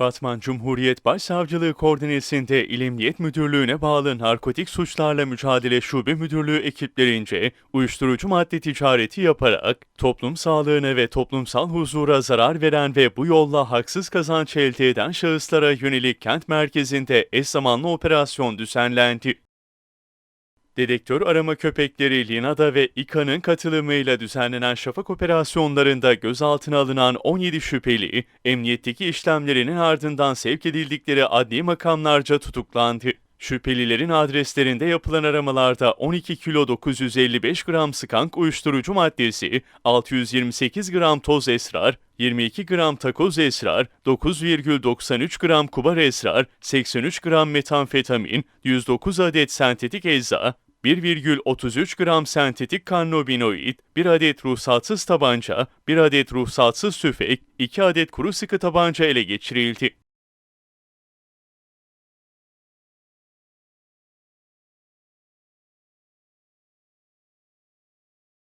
Batman Cumhuriyet Başsavcılığı koordinesinde İl Emniyet Müdürlüğü'ne bağlı Narkotik Suçlarla Mücadele Şube Müdürlüğü ekiplerince uyuşturucu madde ticareti yaparak toplum sağlığına ve toplumsal huzura zarar veren ve bu yolla haksız kazanç elde eden şahıslara yönelik kent merkezinde eş zamanlı operasyon düzenlendi. Dedektör arama köpekleri Lina'da ve İKA'nın katılımıyla düzenlenen şafak operasyonlarında gözaltına alınan 17 şüpheli, emniyetteki işlemlerinin ardından sevk edildikleri adli makamlarca tutuklandı. Şüphelilerin adreslerinde yapılan aramalarda 12 kilo 955 gram skank uyuşturucu maddesi, 628 gram toz esrar, 22 gram takoz esrar, 9,93 gram kubar esrar, 83 gram metamfetamin, 109 adet sentetik ecza, 1,33 gram sentetik kannabinoid, 1 adet ruhsatsız tabanca, 1 adet ruhsatsız tüfek, 2 adet kuru sıkı tabanca ele geçirildi.